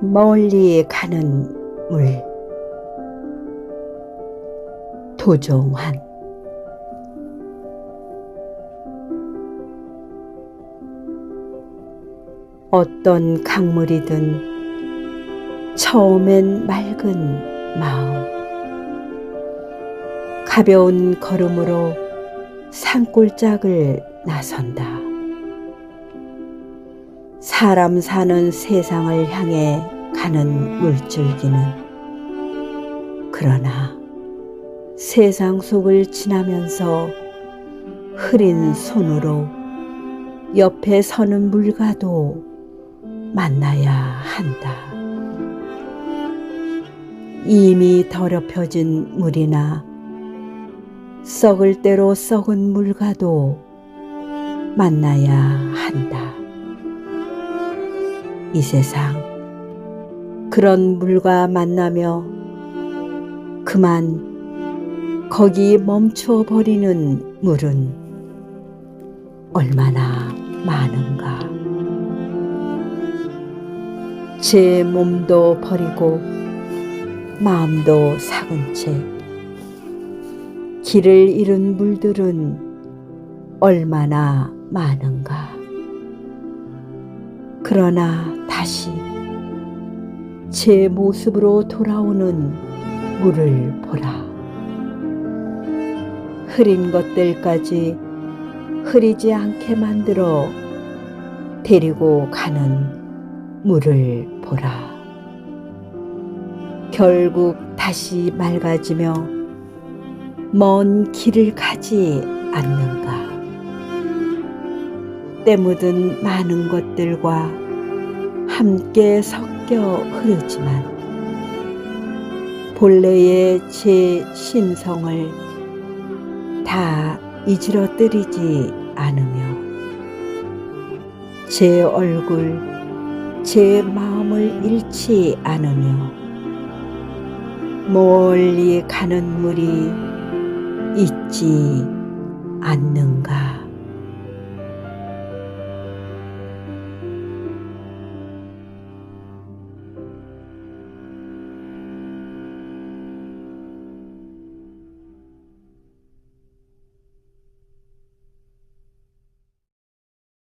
멀리 가는 물. 도종환. 어떤 강물이든 처음엔 맑은 마음. 가벼운 걸음으로 산골짝을 나선다. 사람 사는 세상을 향해 가는 물줄기는 그러나 세상 속을 지나면서 흐린 손으로 옆에 서는 물과도 만나야 한다. 이미 더럽혀진 물이나 썩을 대로 썩은 물과도 만나야 한다. 이 세상 그런 물과 만나며 그만 거기 멈추어 버리는 물은 얼마나 많은가. 제 몸도 버리고 마음도 삭은 채 길을 잃은 물들은 얼마나 많은가. 그러나 다시 제 모습으로 돌아오는 물을 보라. 흐린 것들까지 흐리지 않게 만들어 데리고 가는 물을 보라. 결국 다시 맑아지며 먼 길을 가지 않는가. 때 묻은 많은 것들과 함께 섞여 흐르지만 본래의 제 심성을 다 이지러뜨리지 않으며 제 얼굴, 제 마음을 잃지 않으며 멀리 가는 물이 있지 않는가.